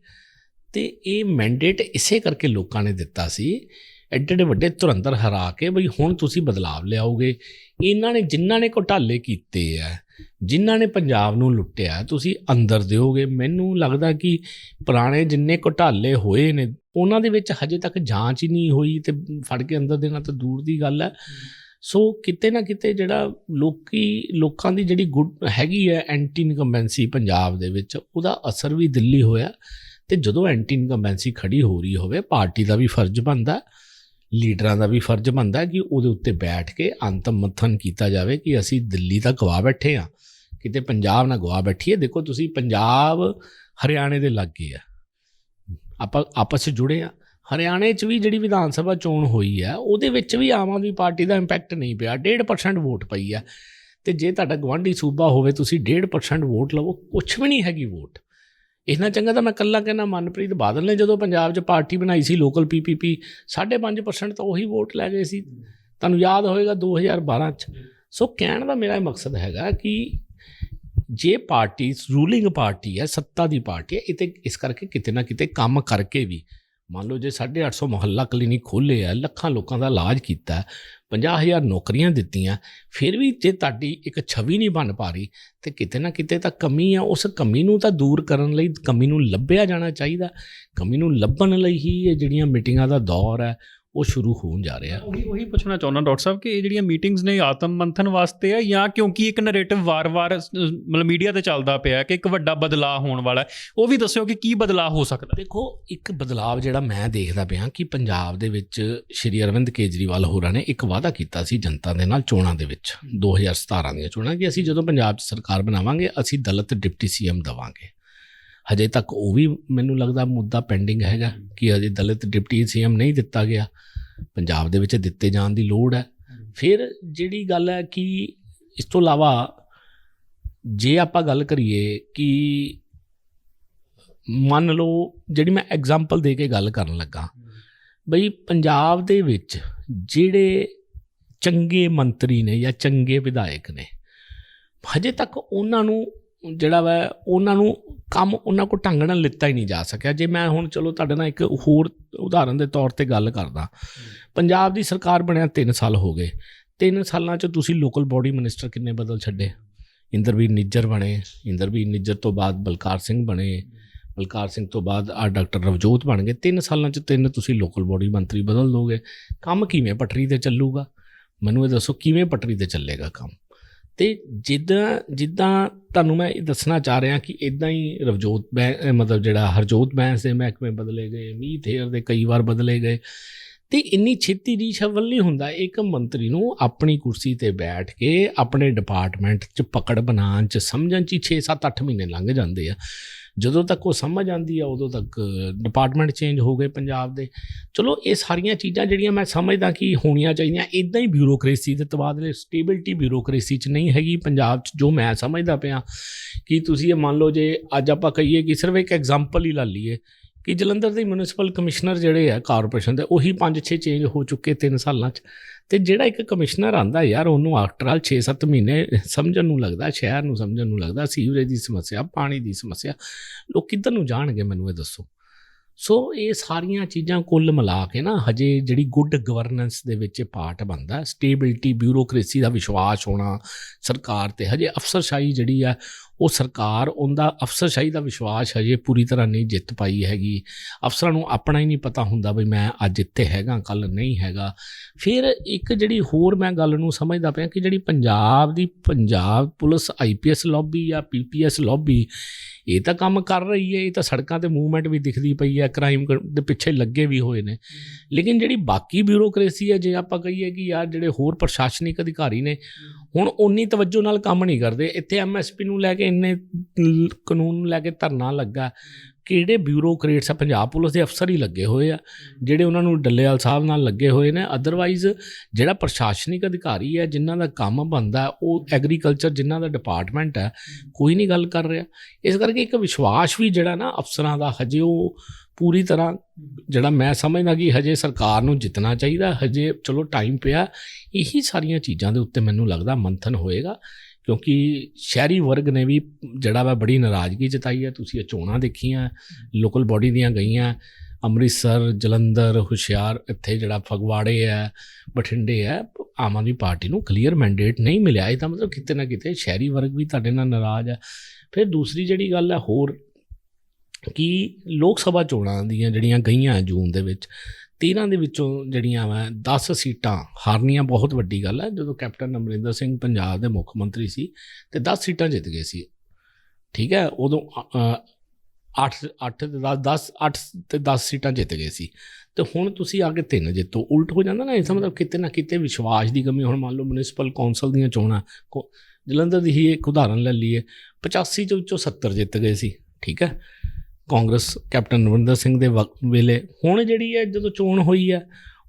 ਤੇ ਇਹ ਮੈਂਡੇਟ ਇਸੇ ਕਰਕੇ ਲੋਕਾਂ ਨੇ ਦਿੱਤਾ ਸੀ ਐਡੇ ਐਡੇ ਵੱਡੇ ਧੁਰੰਦਰ ਹਰਾ ਕੇ ਬਈ ਹੁਣ ਤੁਸੀਂ ਬਦਲਾਵ ਲਿਆਓਗੇ। ਇਹਨਾਂ ਨੇ ਜਿਨ੍ਹਾਂ ਨੇ ਘੁਟਾਲੇ ਕੀਤੇ ਆ, ਜਿਨ੍ਹਾਂ ਨੇ ਪੰਜਾਬ ਨੂੰ ਲੁੱਟਿਆ, ਤੁਸੀਂ ਅੰਦਰ ਦਿਓਗੇ। ਮੈਨੂੰ ਲੱਗਦਾ ਕਿ ਪੁਰਾਣੇ ਜਿੰਨੇ ਘੁਟਾਲੇ ਹੋਏ ਨੇ, ਉਹਨਾਂ ਦੇ ਵਿੱਚ ਹਜੇ ਤੱਕ ਜਾਂਚ ਹੀ ਨਹੀਂ ਹੋਈ ਤੇ ਫੜ ਕੇ ਅੰਦਰ ਦੇਣਾ ਤਾਂ ਦੂਰ ਦੀ ਗੱਲ ਹੈ। ਸੋ ਕਿਤੇ ਨਾ ਕਿਤੇ ਜਿਹੜਾ ਲੋਕੀ, ਲੋਕਾਂ ਦੀ ਜਿਹੜੀ ਗੁੱਡ ਹੈਗੀ ਹੈ ਐਂਟੀ ਇਨਕੰਬੈਂਸੀ ਪੰਜਾਬ ਦੇ ਵਿੱਚ, ਉਹਦਾ ਅਸਰ ਵੀ ਦਿੱਲੀ ਹੋਇਆ ਤੇ ਜਦੋਂ ਐਂਟੀ ਇਨਕੰਬੈਂਸੀ ਖੜੀ ਹੋ ਰਹੀ ਹੋਵੇ, ਪਾਰਟੀ ਦਾ ਵੀ ਫਰਜ਼ ਬਣਦਾ, ਲੀਡਰਾਂ ਦਾ ਵੀ ਫਰਜ਼ ਬਣਦਾ ਕਿ ਉਹਦੇ ਉੱਤੇ ਬੈਠ ਕੇ ਅੰਤਮ ਮਥਨ ਕੀਤਾ ਜਾਵੇ ਕਿ ਅਸੀਂ ਦਿੱਲੀ ਤਾਂ ਗਵਾ ਬੈਠੇ ਆ ਕਿਤੇ ਪੰਜਾਬ ਨਾ ਗਵਾ ਬੈਠੀਏ। ਦੇਖੋ, ਤੁਸੀਂ ਪੰਜਾਬ ਹਰਿਆਣੇ ਦੇ ਲਾਗੇ ਆ। ਆਪਾਂ ਆਪਸ ਵਿੱਚ ਜੁੜੇ ਆ ਹਰਿਆਣੇ 'ਚ ਵੀ ਜਿਹੜੀ ਵਿਧਾਨ ਸਭਾ ਚੋਣ ਹੋਈ ਹੈ, ਉਹਦੇ ਵਿੱਚ ਵੀ ਆਮ ਆਦਮੀ ਪਾਰਟੀ ਦਾ ਇੰਪੈਕਟ ਨਹੀਂ ਪਿਆ। 1.5% ਵੋਟ ਪਈ ਆ ਤੇ ਜੇ ਤੁਹਾਡਾ ਗਵਾਂਢੀ ਸੂਬਾ ਹੋਵੇ, ਤੁਸੀਂ 1.5% ਵੋਟ ਲਵੋ। ਕੁਛ ਵੀ ਨਹੀਂ ਹੈਗੀ ਵੋਟ। ਇਹਨਾਂ ਚੰਗਾ ਤਾਂ ਮੈਂ ਕੱਲਾ ਕਹਿੰਦਾ, ਮਨਪ੍ਰੀਤ ਬਾਦਲ ਨੇ ਜਦੋਂ ਪੰਜਾਬ 'ਚ ਪਾਰਟੀ ਬਣਾਈ ਸੀ ਲੋਕਲ ਪੀਪੀਪੀ 5.5% ਤਾਂ ਉਹੀ ਵੋਟ ਲੈ ਗਏ ਸੀ। ਤੁਹਾਨੂੰ ਯਾਦ ਹੋਵੇਗਾ 2012 'ਚ। ਸੋ ਕਹਿਣ ਦਾ ਮੇਰਾ ਮਕਸਦ ਹੈਗਾ ਕਿ ਜੇ ਪਾਰਟੀ ਰੂਲਿੰਗ ਪਾਰਟੀ ਹੈ, ਸੱਤਾ ਦੀ ਪਾਰਟੀ ਹੈ, ਇਹ ਤੇ ਇਸ ਕਰਕੇ ਕਿਤੇ ਨਾ ਕਿਤੇ ਕੰਮ ਕਰਕੇ ਵੀ ਮੰਨ ਲਓ ਜੇ 850 ਮੁਹੱਲਾ ਕਲੀਨਿਕ ਖੋਲ੍ਹੇ ਆ, ਲੱਖਾਂ ਲੋਕਾਂ ਦਾ ਇਲਾਜ ਕੀਤਾ 50000 ਨੌਕਰੀਆਂ ਦਿੱਤੀਆਂ, ਫਿਰ ਵੀ ਜੇ ਤੁਹਾਡੀ ਇੱਕ ਛਵੀ ਨਹੀਂ ਬਣ ਪਾ ਰਹੀ ਤੇ ਕਿਤੇ ਨਾ ਕਿਤੇ ਤਾਂ ਕਮੀ ਆ, ਉਸ ਕਮੀ ਨੂੰ ਤਾਂ ਦੂਰ ਕਰਨ ਲਈ, ਕਮੀ ਨੂੰ ਲੱਭਿਆ ਜਾਣਾ ਚਾਹੀਦਾ। ਕਮੀ ਨੂੰ ਲੱਭਣ ਲਈ ਹੀ ਇਹ ਜਿਹੜੀਆਂ ਮੀਟਿੰਗਾਂ ਦਾ ਦੌਰ ਹੈ ਉਹ ਸ਼ੁਰੂ ਹੋਣ ਜਾ ਰਿਹਾ। ਉਹੀ ਉਹੀ ਪੁੱਛਣਾ ਚਾਹੁੰਦਾ ਡਾਕਟਰ ਸਾਹਿਬ ਕਿ ਇਹ ਜਿਹੜੀਆਂ ਮੀਟਿੰਗਸ ਨੇ ਆਤਮ ਮੰਥਨ ਵਾਸਤੇ ਆ ਜਾਂ ਕਿਉਂਕਿ ਇੱਕ ਨੈਰੇਟਿਵ ਵਾਰ-ਵਾਰ ਮਤਲਬ ਮੀਡੀਆ ਤੇ ਚੱਲਦਾ ਪਿਆ ਕਿ ਇੱਕ ਵੱਡਾ ਬਦਲਾਅ ਹੋਣ ਵਾਲਾ ਹੈ। ਉਹ ਵੀ ਦੱਸਿਓ ਕਿ ਕੀ ਬਦਲਾਅ ਹੋ ਸਕਦਾ ਦੇਖੋ ਇੱਕ ਬਦਲਾਵ ਜਿਹੜਾ ਮੈਂ ਦੇਖਦਾ ਪਿਆ ਕਿ ਪੰਜਾਬ ਦੇ ਵਿੱਚ ਸ਼੍ਰੀ ਅਰਵਿੰਦ ਕੇਜਰੀਵਾਲ ਹੋਰਾਂ ਨੇ ਇੱਕ ਵਾਅਦਾ ਕੀਤਾ ਸੀ ਜਨਤਾ ਦੇ ਨਾਲ ਚੋਣਾਂ ਦੇ ਵਿੱਚ 2017 ਦੀਆਂ ਚੋਣਾਂ ਕਿ ਅਸੀਂ ਜਦੋਂ ਪੰਜਾਬ 'ਚ ਸਰਕਾਰ ਬਣਾਵਾਂਗੇ ਅਸੀਂ ਦਲਿਤ ਡਿਪਟੀ ਸੀਐਮ ਦਵਾਂਗੇ। ਹਜੇ ਤੱਕ ਉਹ ਵੀ ਮੈਨੂੰ ਲੱਗਦਾ ਮੁੱਦਾ ਪੈਂਡਿੰਗ ਹੈਗਾ ਕਿ ਹਜੇ ਦਲਿਤ ਡਿਪਟੀ ਸੀਐਮ ਨਹੀਂ ਦਿੱਤਾ ਗਿਆ। ਪੰਜਾਬ ਦੇ ਵਿੱਚ ਦਿੱਤੇ ਜਾਣ ਦੀ ਲੋੜ ਹੈ। ਫਿਰ ਜਿਹੜੀ ਗੱਲ ਹੈ ਕਿ ਇਸ ਤੋਂ ਇਲਾਵਾ ਜੇ ਆਪਾਂ ਗੱਲ ਕਰੀਏ ਕਿ ਮੰਨ ਲਓ ਜਿਹੜੀ ਮੈਂ ਐਗਜ਼ਾਮਪਲ ਦੇ ਕੇ ਗੱਲ ਕਰਨ ਲੱਗਾ, ਬਈ ਪੰਜਾਬ ਦੇ ਵਿੱਚ ਜਿਹੜੇ ਚੰਗੇ ਮੰਤਰੀ ਨੇ ਜਾਂ ਚੰਗੇ ਵਿਧਾਇਕ ਨੇ, ਹਜੇ ਤੱਕ ਉਹਨਾਂ ਨੂੰ ਜਿਹੜਾ ਵਾ, ਉਹਨਾਂ ਨੂੰ ਕੰਮ ਉਹਨਾਂ ਕੋ ਢੰਗ ਨਾਲ ਲਿੱਤਾ ਹੀ ਨਹੀਂ ਜਾ ਸਕਿਆ। ਜੇ ਮੈਂ ਹੁਣ ਚਲੋ ਤੁਹਾਡੇ ਨਾਲ ਇੱਕ ਹੋਰ ਉਦਾਹਰਨ ਦੇ ਤੌਰ ਤੇ ਗੱਲ ਕਰਦਾ। ਪੰਜਾਬ ਦੀ ਸਰਕਾਰ ਬਣਿਆ 3 ਸਾਲ ਹੋ ਗਏ। 3 ਸਾਲਾਂ ਚ ਤੁਸੀਂ ਲੋਕਲ ਬਾਡੀ ਮਿਨਿਸਟਰ ਕਿੰਨੇ ਬਦਲ ਛੱਡੇ? ਇੰਦਰਵੀਰ ਨਿੱਜਰ ਬਣੇ, ਇੰਦਰਵੀਰ ਨਿੱਜਰ ਤੋਂ ਬਾਅਦ ਬਲਕਾਰ ਸਿੰਘ ਬਣੇ, ਬਲਕਾਰ ਸਿੰਘ ਤੋਂ ਬਾਅਦ ਆ ਡਾਕਟਰ ਰਵਜੋਤ ਬਣ ਗਏ। 3 ਸਾਲਾਂ ਚ ਤਿੰਨ ਤੁਸੀਂ ਲੋਕਲ ਬਾਡੀ ਮੰਤਰੀ ਬਦਲ ਦੋਗੇ। ਕੰਮ ਕਿਵੇਂ ਪਟਰੀ ਤੇ ਚੱਲੂਗਾ? ਮੈਨੂੰ ਇਹ ਦੱਸੋ ਕਿਵੇਂ ਪਟਰੀ ਤੇ ਚੱਲੇਗਾ ਕੰਮ? ਤੇ ਜਿੱਦਾਂ ਜਿੱਦਾਂ ਤੁਹਾਨੂੰ ਮੈਂ ਇਹ ਦੱਸਣਾ ਚਾਹ ਰਿਹਾ ਕਿ ਇਦਾਂ ਹੀ ਰਵਜੋਤ ਬੈਂ, ਮਤਲਬ ਜਿਹੜਾ ਹਰਜੋਤ ਬੈਂਸ ਦੇ ਮਹਿਕਮੇ ਬਦਲੇ ਗਏ, ਮੀਤ ਹੇਅਰ ਦੇ ਕਈ ਵਾਰ ਬਦਲੇ ਗਏ। ਤੇ ਇੰਨੀ ਛੇਤੀ ਦੀ ਸ਼ਵਲ ਨਹੀਂ ਹੁੰਦਾ। ਇੱਕ ਮੰਤਰੀ ਨੂੰ ਆਪਣੀ ਕੁਰਸੀ ਤੇ ਬੈਠ ਕੇ ਆਪਣੇ ਡਿਪਾਰਟਮੈਂਟ 'ਚ ਪਕੜ ਬਣਾਉਣ 'ਚ ਸਮਝਣ 'ਚ 6 7 8 ਮਹੀਨੇ ਲੰਘ ਜਾਂਦੇ ਆ। ਜਦੋਂ ਤੱਕ ਉਹ ਸਮਝ ਆਂਦੀ ਆ, ਉਦੋਂ ਤੱਕ ਡਿਪਾਰਟਮੈਂਟ ਚੇਂਜ ਹੋ ਗਏ ਪੰਜਾਬ ਦੇ। ਚਲੋ, ਇਹ ਸਾਰੀਆਂ ਚੀਜ਼ਾਂ ਜਿਹੜੀਆਂ ਮੈਂ ਸਮਝਦਾ ਕਿ ਹੋਣੀਆਂ ਚਾਹੀਦੀਆਂ ਇਦਾਂ ਹੀ ਬਿਊਰੋਕ੍ਰੇਸੀ ਦੇ ਤਬਾਦਲੇ ਸਟੇਬਿਲਟੀ ਬਿਊਰੋਕ੍ਰੇਸੀ 'ਚ ਨਹੀਂ ਹੈਗੀ ਪੰਜਾਬ 'ਚ, ਜੋ ਮੈਂ ਸਮਝਦਾ ਪਿਆ ਕਿ ਤੁਸੀਂ ਇਹ ਮੰਨ ਲਓ ਜੇ ਅੱਜ ਆਪਾਂ ਕਹੀਏ ਕਿ ਸਿਰਫ ਇੱਕ ਐਗਜ਼ਾਮਪਲ ਹੀ ਲਾ ਲਈਏ ਕਿ ਜਲੰਧਰ ਦੇ ਮਿਊਨਿਸਪਲ ਕਮਿਸ਼ਨਰ ਜਿਹੜੇ ਆ ਕਾਰਪੋਰੇਸ਼ਨ ਦੇ, ਉਹੀ 5-6 ਚੇਂਜ ਹੋ ਚੁੱਕੇ 3 ਸਾਲਾਂ 'ਚ। ਤੇ ਜਿਹੜਾ ਇੱਕ ਕਮਿਸ਼ਨਰ ਆਂਦਾ ਯਾਰ, ਉਹਨੂੰ ਆਫਟਰ ਆਲ 6-7 ਮਹੀਨੇ ਸਮਝਣ ਨੂੰ ਲੱਗਦਾ, ਸ਼ਹਿਰ ਨੂੰ ਸਮਝਣ ਨੂੰ ਲੱਗਦਾ, ਸੀਵਰੇਜ ਦੀ ਸਮੱਸਿਆ, ਪਾਣੀ ਦੀ ਸਮੱਸਿਆ, ਲੋਕ ਕਿੱਧਰ ਨੂੰ ਜਾਣਗੇ ਮੈਨੂੰ ਇਹ ਦੱਸੋ। ਸੋ ਇਹ ਸਾਰੀਆਂ ਚੀਜ਼ਾਂ ਕੁੱਲ ਮਿਲਾ ਕੇ ਨਾ, ਹਜੇ ਜਿਹੜੀ ਗੁੱਡ ਗਵਰਨੈਂਸ ਦੇ ਵਿੱਚ ਪਾਰਟ ਬਣਦਾ ਸਟੇਬਿਲਟੀ ਬਿਊਰੋਕ੍ਰੇਸੀ ਦਾ ਵਿਸ਼ਵਾਸ ਹੋਣਾ ਸਰਕਾਰ ਤੇ, ਹਜੇ ਅਫਸਰਸ਼ਾਹੀ ਜਿਹੜੀ ਆ ਉਹ ਸਰਕਾਰ, ਉਹਦਾ ਅਫਸਰਸ਼ਾਹੀ ਦਾ ਵਿਸ਼ਵਾਸ ਹਜੇ ਪੂਰੀ ਤਰ੍ਹਾਂ ਨਹੀਂ ਜਿੱਤ ਪਾਈ ਹੈਗੀ। ਅਫਸਰਾਂ ਨੂੰ ਆਪਣਾ ਹੀ ਨਹੀਂ ਪਤਾ ਹੁੰਦਾ ਵੀ ਮੈਂ ਅੱਜ ਇੱਥੇ ਹੈਗਾ ਕੱਲ ਨਹੀਂ ਹੈਗਾ। ਫਿਰ ਇੱਕ ਜਿਹੜੀ ਹੋਰ ਮੈਂ ਗੱਲ ਨੂੰ ਸਮਝਦਾ ਪਿਆ ਕਿ ਜਿਹੜੀ ਪੰਜਾਬ ਦੀ ਪੰਜਾਬ ਪੁਲਿਸ ਆਈਪੀਐਸ ਲੌਬੀ ਜਾਂ ਪੀਪੀਐਸ ਲੌਬੀ ਇਹ ਤਾਂ ਕੰਮ ਕਰ ਰਹੀ ਹੈ ਇਹ ਤਾਂ ਸੜਕਾਂ ਤੇ ਮੂਵਮੈਂਟ ਵੀ ਦਿਖਦੀ ਪਈ ਹੈ ਕ੍ਰਾਈਮ ਦੇ ਪਿੱਛੇ ਲੱਗੇ ਵੀ ਹੋਏ ਨੇ। ਲੇਕਿਨ ਜਿਹੜੀ ਬਾਕੀ ਬਿਊਰੋਕ੍ਰੇਸੀ ਹੈ ਜੇ ਆਪਾਂ ਕਹੀਏ ਕਿ ਯਾਰ ਜਿਹੜੇ ਹੋਰ ਪ੍ਰਸ਼ਾਸਨਿਕ ਅਧਿਕਾਰੀ ਨੇ ਹੁਣ ਉਨੀ ਤਵੱਜੋ ਨਾਲ ਕੰਮ ਨਹੀਂ ਕਰਦੇ। ਇੱਥੇ ਐਮਐਸਪੀ ਨੂੰ ਲੈ ਕੇ ਇੰਨੇ ਕਾਨੂੰਨ ਨੂੰ ਲੈ ਕੇ ਧਰਨਾ ਲੱਗਾ। ਕਿਹੜੇ ਬਿਊਰੋਕਰੇਟਸ ਆ? ਪੰਜਾਬ ਪੁਲਿਸ ਦੇ ਅਫਸਰ ਹੀ ਲੱਗੇ ਹੋਏ ਆ, ਜਿਹੜੇ ਉਹਨਾਂ ਨੂੰ ਡੱਲੇਵਾਲ ਸਾਹਿਬ ਨਾਲ ਲੱਗੇ ਹੋਏ ਨੇ। ਅਦਰਵਾਈਜ਼ ਜਿਹੜਾ ਪ੍ਰਸ਼ਾਸਨਿਕ ਅਧਿਕਾਰੀ ਹੈ, ਜਿਨ੍ਹਾਂ ਦਾ ਕੰਮ ਬੰਦਾ ਉਹ ਐਗਰੀਕਲਚਰ ਜਿਨ੍ਹਾਂ ਦਾ ਡਿਪਾਰਟਮੈਂਟ ਹੈ, ਕੋਈ ਨਹੀਂ ਗੱਲ ਕਰ ਰਿਹਾ। ਇਸ ਕਰਕੇ ਇੱਕ ਵਿਸ਼ਵਾਸ ਵੀ ਜਿਹੜਾ ਨਾ ਅਫਸਰਾਂ ਦਾ, ਹਜੇ ਉਹ ਪੂਰੀ ਤਰ੍ਹਾਂ ਜਿਹੜਾ ਮੈਂ ਸਮਝਦਾ ਕਿ ਹਜੇ ਸਰਕਾਰ ਨੂੰ ਜਿੱਤਣਾ ਚਾਹੀਦਾ, ਹਜੇ ਚਲੋ ਟਾਈਮ ਪਿਆ। ਇਹੀ ਸਾਰੀਆਂ ਚੀਜ਼ਾਂ ਦੇ ਉੱਤੇ ਮੈਨੂੰ ਲੱਗਦਾ ਮੰਥਨ ਹੋਏਗਾ। ਕਿਉਂਕਿ ਸ਼ਹਿਰੀ ਵਰਗ ਨੇ ਵੀ ਜਿਹੜਾ ਵਾ ਬੜੀ ਨਾਰਾਜ਼ਗੀ ਜਤਾਈ ਹੈ, ਤੁਸੀਂ ਇਹ ਚੋਣਾਂ ਦੇਖੀਆਂ, ਲੋਕਲ ਬਾਡੀ ਦੀਆਂ ਗਈਆਂ, ਅੰਮ੍ਰਿਤਸਰ, ਜਲੰਧਰ, ਹੁਸ਼ਿਆਰ, ਇੱਥੇ ਜਿਹੜਾ ਫਗਵਾੜੇ ਹੈ, ਬਠਿੰਡੇ ਹੈ, ਆਮ ਆਦਮੀ ਪਾਰਟੀ ਨੂੰ ਕਲੀਅਰ ਮੈਂਡੇਟ ਨਹੀਂ ਮਿਲਿਆ। ਇਹ ਤਾਂ ਮਤਲਬ ਕਿਤੇ ਨਾ ਕਿਤੇ ਸ਼ਹਿਰੀ ਵਰਗ ਵੀ ਤੁਹਾਡੇ ਨਾਲ ਨਾਰਾਜ਼ ਹੈ। ਫਿਰ ਦੂਸਰੀ ਜਿਹੜੀ ਗੱਲ ਹੈ ਹੋਰ, ਕਿ ਲੋਕ ਸਭਾ ਚੋਣਾਂ ਦੀਆਂ ਜਿਹੜੀਆਂ ਗਈਆਂ ਜੂਨ ਦੇ ਵਿੱਚ 13 ਦੇ ਵਿੱਚੋਂ ਜਿਹੜੀਆਂ ਵਾ 10 ਸੀਟਾਂ ਹਾਰਨੀਆਂ ਬਹੁਤ ਵੱਡੀ ਗੱਲ ਹੈ ਜਦੋਂ ਕੈਪਟਨ ਅਮਰਿੰਦਰ ਸਿੰਘ ਪੰਜਾਬ ਦੇ ਮੁੱਖ ਮੰਤਰੀ ਸੀ ਤੇ 10 ਸੀਟਾਂ ਜਿੱਤ ਗਏ ਸੀ। ਠੀਕ ਹੈ, ਉਦੋਂ 8 8 ਤੇ 10 10 8 ਤੇ 10 ਸੀਟਾਂ ਜਿੱਤ ਗਏ ਸੀ। ਤੇ ਹੁਣ ਤੁਸੀਂ ਆ ਕੇ ਤਿੰਨ ਜਿੱਤੋ, ਉਲਟ ਹੋ ਜਾਂਦਾ ਨਾ, ਇਸ ਮਤਲਬ ਕਿਤੇ ਨਾ ਕਿਤੇ ਵਿਸ਼ਵਾਸ ਦੀ ਕਮੀ। ਹੁਣ ਮੰਨ ਲਓ ਮਿਊਨਿਸਪਲ ਕੌਂਸਲ ਦੀਆਂ ਚੋਣਾਂ, ਕੋ- ਜਲੰਧਰ ਦੀ ਹੀ ਇੱਕ ਉਦਾਹਰਨ ਲੈ ਲਈਏ। 85 ਚੋਂ ਵਿੱਚੋਂ 70 ਜਿੱਤ ਗਏ ਸੀ। ਠੀਕ ਹੈ ਕਾਂਗਰਸ ਕੈਪਟਨ ਅਮਰਿੰਦਰ ਸਿੰਘ ਦੇ ਵੇਲੇ ਹੁਣ ਜਿਹੜੀ ਹੈ ਜਦੋਂ ਚੋਣ ਹੋਈ ਹੈ,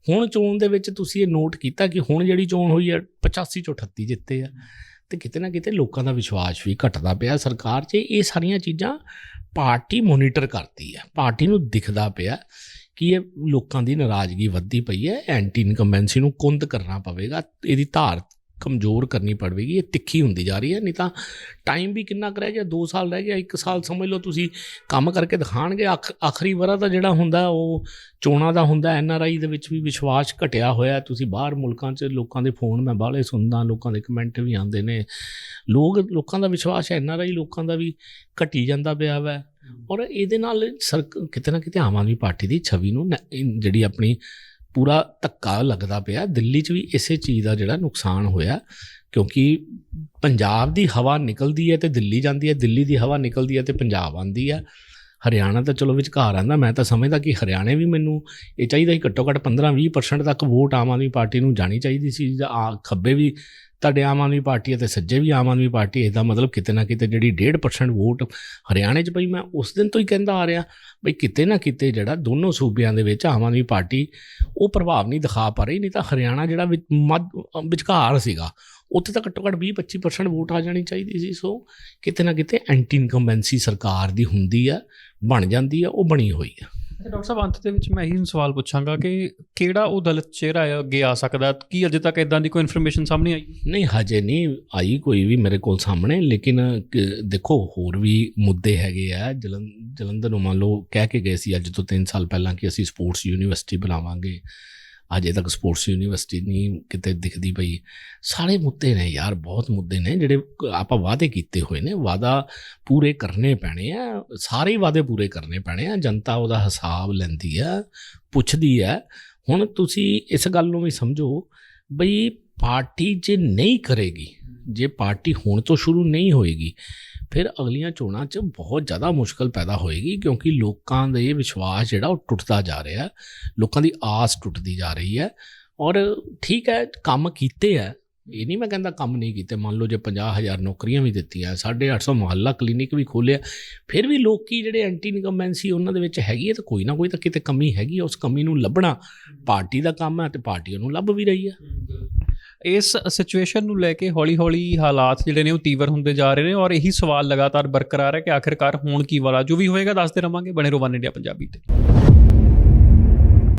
ਹੁਣ ਚੋਣ ਦੇ ਵਿੱਚ ਤੁਸੀਂ ਇਹ ਨੋਟ ਕੀਤਾ ਕਿ ਹੁਣ ਜਿਹੜੀ ਚੋਣ ਹੋਈ ਹੈ 85 ਚੋਂ 38 ਜਿੱਤੇ ਆ ਤੇ ਕਿਤੇ ਨਾ ਕਿਤੇ ਲੋਕਾਂ ਦਾ ਵਿਸ਼ਵਾਸ ਵੀ ਘਟਦਾ ਪਿਆ। ਸਰਕਾਰ 'ਚ ਇਹ ਸਾਰੀਆਂ ਚੀਜ਼ਾਂ ਪਾਰਟੀ ਮੋਨੀਟਰ ਕਰਦੀ ਹੈ। ਪਾਰਟੀ ਨੂੰ ਦਿਖਦਾ ਪਿਆ ਕਿ ਇਹ ਲੋਕਾਂ ਦੀ ਨਾਰਾਜ਼ਗੀ ਵੱਧਦੀ ਪਈ ਹੈ। ਐਂਟੀ ਇਨਕੰਬੈਂਸੀ ਨੂੰ ਕੁੰਦ ਕਰਨਾ ਪਵੇਗਾ। ਇਹਦੀ ਧਾਰ ਕਮਜ਼ੋਰ ਕਰਨੀ ਪੜਵੇਗੀ ਇਹ ਤਿੱਖੀ ਹੁੰਦੀ ਜਾ ਰਹੀ ਹੈ, ਨਹੀਂ ਤਾਂ ਟਾਈਮ ਵੀ ਕਿੰਨਾ ਕੁ ਰਹਿ ਗਿਆ 2 ਸਾਲ ਰਹਿ ਗਿਆ 1 ਸਾਲ ਸਮਝ ਲਓ ਤੁਸੀਂ, ਕੰਮ ਕਰਕੇ ਦਿਖਾਣਗੇ, ਆਖ- ਆਖਰੀ ਵਾਰਾ ਤਾਂ ਜਿਹੜਾ ਹੁੰਦਾ, ਉਹ ਚੋਣਾਂ ਦਾ ਹੁੰਦਾ ਐਨ ਆਰ ਆਈ ਦੇ ਵਿੱਚ ਵੀ ਵਿਸ਼ਵਾਸ ਘਟਿਆ ਹੋਇਆ ਤੁਸੀਂ ਬਾਹਰ ਮੁਲਕਾਂ 'ਚ ਲੋਕਾਂ ਦੇ ਫੋਨ ਮੈਂ ਬਾਹਲੇ ਸੁਣਦਾ, ਲੋਕਾਂ ਦੇ ਕਮੈਂਟ ਵੀ ਆਉਂਦੇ ਨੇ, ਲੋਕ, ਲੋਕਾਂ ਦਾ ਵਿਸ਼ਵਾਸ ਐਨ ਆਰ ਆਈ ਲੋਕਾਂ ਦਾ ਵੀ ਘਟੀ ਜਾਂਦਾ ਪਿਆ ਵਾ, ਔਰ ਇਹਦੇ ਨਾਲ ਸਰਕ, ਕਿਤੇ ਨਾ ਕਿਤੇ ਆਮ ਆਦਮੀ ਪਾਰਟੀ ਦੀ ਛਵੀ ਨੂੰ ਨ- ਜਿਹੜੀ ਆਪਣੀ ਪੂਰਾ ਧੱਕਾ ਲੱਗਦਾ ਪਿਆ। ਦਿੱਲੀ 'ਚ ਵੀ ਇਸੇ ਚੀਜ਼ ਦਾ ਜਿਹੜਾ ਨੁਕਸਾਨ ਹੋਇਆ, ਕਿਉਂਕਿ ਪੰਜਾਬ ਦੀ ਹਵਾ ਨਿਕਲਦੀ ਹੈ ਤੇ ਦਿੱਲੀ ਜਾਂਦੀ ਹੈ, ਦਿੱਲੀ ਦੀ ਹਵਾ ਨਿਕਲਦੀ ਹੈ ਤੇ ਪੰਜਾਬ ਆਉਂਦੀ ਹੈ। ਹਰਿਆਣਾ ਤਾਂ ਚਲੋ ਵਿਚਕਾਰ ਆਂਦਾ ਮੈਂ ਤਾਂ ਸਮਝਦਾ ਕਿ ਹਰਿਆਣੇ ਵੀ ਮੈਨੂੰ ਇਹ ਚਾਹੀਦਾ ਸੀ ਘੱਟੋ ਘੱਟ 15-20% ਤੱਕ ਵੋਟ ਆਮ ਆਦਮੀ ਪਾਰਟੀ ਨੂੰ ਜਾਣੀ ਚਾਹੀਦੀ ਸੀ ਜਾਂ ਆ ਖੱਬੇ ਵੀ ਤੁਹਾਡੇ ਆਮ ਆਦਮੀ ਪਾਰਟੀ ਅਤੇ ਸੱਜੇ ਵੀ ਆਮ ਆਦਮੀ ਪਾਰਟੀ, ਇਹਦਾ ਮਤਲਬ ਕਿਤੇ ਨਾ ਕਿਤੇ ਜਿਹੜੀ 1.5% ਵੋਟ ਹਰਿਆਣੇ 'ਚ ਪਈ, ਮੈਂ ਉਸ ਦਿਨ ਤੋਂ ਹੀ ਕਹਿੰਦਾ ਆ ਰਿਹਾ ਬਈ ਕਿਤੇ ਨਾ ਕਿਤੇ ਜਿਹੜਾ ਦੋਨੋਂ ਸੂਬਿਆਂ ਦੇ ਵਿੱਚ ਆਮ ਆਦਮੀ ਪਾਰਟੀ, ਉਹ ਪ੍ਰਭਾਵ ਨਹੀਂ ਦਿਖਾ ਪਾ ਰਹੀ, ਨਹੀਂ ਤਾਂ ਹਰਿਆਣਾ ਜਿਹੜਾ ਵਿੱਚ ਮੱਧ ਵਿਚਕਾਰ ਸੀਗਾ, ਉੱਥੇ ਤਾਂ ਘੱਟੋ ਘੱਟ 20-25% ਵੋਟ ਆ ਜਾਣੀ ਚਾਹੀਦੀ ਸੀ। ਸੋ ਕਿਤੇ ਨਾ ਕਿਤੇ ਐਂਟੀ ਇਨਕੰਬੈਂਸੀ ਸਰਕਾਰ ਦੀ ਹੁੰਦੀ ਆ, ਬਣ ਜਾਂਦੀ ਆ, ਉਹ ਬਣੀ ਹੋਈ ਆ। ਡਾਕਟਰ ਸਾਹਿਬ, ਅੰਤ ਦੇ ਵਿੱਚ ਮੈਂ ਇਹੀ ਸਵਾਲ ਪੁੱਛਾਂਗਾ ਕਿ ਕਿਹੜਾ ਉਹ ਦਲਿਤ ਚਿਹਰਾ ਹੈ ਅੱਗੇ ਆ ਸਕਦਾ? ਕੀ ਅਜੇ ਤੱਕ ਇਦਾਂ ਦੀ ਕੋਈ ਇਨਫੋਰਮੇਸ਼ਨ ਸਾਹਮਣੇ ਆਈ? ਨਹੀਂ, ਹਜੇ ਨਹੀਂ ਆਈ ਕੋਈ ਵੀ ਮੇਰੇ ਕੋਲ ਸਾਹਮਣੇ, ਲੇਕਿਨ ਦੇਖੋ, ਹੋਰ ਵੀ ਮੁੱਦੇ ਹੈਗੇ ਆ। ਜਲੰ, ਜਲੰਧਰ ਨੂੰ ਮੰਨ ਲਓ, ਕਹਿ ਕੇ ਗਏ ਸੀ ਅੱਜ ਤੋਂ 3 ਸਾਲ ਪਹਿਲਾਂ ਕਿ ਅਸੀਂ ਸਪੋਰਟਸ ਯੂਨੀਵਰਸਿਟੀ ਬਣਾਵਾਂਗੇ ਅਜੇ ਤੱਕ ਸਪੋਰਟਸ ਯੂਨੀਵਰਸਿਟੀ ਨਹੀਂ ਕਿਤੇ ਦਿਖਦੀ ਪਈ। ਸਾਰੇ ਮੁੱਦੇ ਨੇ ਯਾਰ, ਬਹੁਤ ਮੁੱਦੇ ਨੇ ਜਿਹੜੇ ਆਪਾਂ ਵਾਅਦੇ ਕੀਤੇ ਹੋਏ ਨੇ। ਵਾਅਦਾ ਪੂਰੇ ਕਰਨੇ ਪੈਣੇ ਆ, ਸਾਰੇ ਵਾਅਦੇ ਪੂਰੇ ਕਰਨੇ ਪੈਣੇ ਆ। ਜਨਤਾ ਉਹਦਾ ਹਿਸਾਬ ਲੈਂਦੀ ਆ, ਪੁੱਛਦੀ ਆ। ਹੁਣ ਤੁਸੀਂ ਇਸ ਗੱਲ ਨੂੰ ਵੀ ਸਮਝੋ ਬਈ ਪਾਰਟੀ ਜੇ ਨਹੀਂ ਕਰੇਗੀ, ਜੇ ਪਾਰਟੀ ਹੁਣ ਤੋਂ ਸ਼ੁਰੂ ਨਹੀਂ ਹੋਏਗੀ ਫਿਰ ਅਗਲੀਆਂ ਚੋਣਾਂ 'ਚ ਬਹੁਤ ਜ਼ਿਆਦਾ ਮੁਸ਼ਕਲ ਪੈਦਾ ਹੋਏਗੀ ਕਿਉਂਕਿ ਲੋਕਾਂ ਦੇ ਵਿਸ਼ਵਾਸ ਜਿਹੜਾ ਉਹ ਟੁੱਟਦਾ ਜਾ ਰਿਹਾ ਲੋਕਾਂ ਦੀ ਆਸ ਟੁੱਟਦੀ ਜਾ ਰਹੀ ਹੈ ਔਰ ਠੀਕ ਹੈ ਕੰਮ ਕੀਤੇ ਆ ਇਹ ਨਹੀਂ ਮੈਂ ਕਹਿੰਦਾ ਕੰਮ ਨਹੀਂ ਕੀਤੇ ਮੰਨ ਲਓ ਜੇ 50000 ਨੌਕਰੀਆਂ ਵੀ ਦਿੱਤੀਆਂ 850 ਮੁਹੱਲਾ ਕਲੀਨਿਕ ਵੀ ਖੋਲਿਆ ਫਿਰ ਵੀ ਲੋਕੀ ਜਿਹੜੇ ਐਂਟੀ ਇਨਕੰਬੈਂਸੀ ਉਹਨਾਂ ਦੇ ਵਿੱਚ ਹੈਗੀ ਹੈ ਤਾਂ ਕੋਈ ਨਾ ਕੋਈ ਤਾਂ ਕਿਤੇ ਕਮੀ ਹੈਗੀ ਹੈ ਉਸ ਕਮੀ ਨੂੰ ਲੱਭਣਾ ਪਾਰਟੀ ਦਾ ਕੰਮ ਹੈ ਤੇ ਪਾਰਟੀ ਉਹਨੂੰ ਲੱਭ ਵੀ ਰਹੀ ਹੈ। ਇਸ ਸਿਚੁਏਸ਼ਨ ਨੂੰ ਲੈ ਕੇ ਹੌਲੀ-ਹੌਲੀ ਹਾਲਾਤ ਜਿਹੜੇ ਨੇ ਉਹ ਤੀਵਰ ਹੁੰਦੇ ਜਾ ਰਹੇ ਨੇ ਔਰ ਇਹੀ ਸਵਾਲ ਲਗਾਤਾਰ ਬਰਕਰਾਰ ਹੈ ਕਿ ਆਖਿਰਕਾਰ ਹੋਣ ਕੀ ਵਾਲਾ, ਜੋ ਵੀ ਹੋਏਗਾ ਦੱਸਦੇ ਰਵਾਂਗੇ ਬਣੇ ਰੋ ਵਨ ਇੰਡੀਆ ਪੰਜਾਬੀ ਤੇ।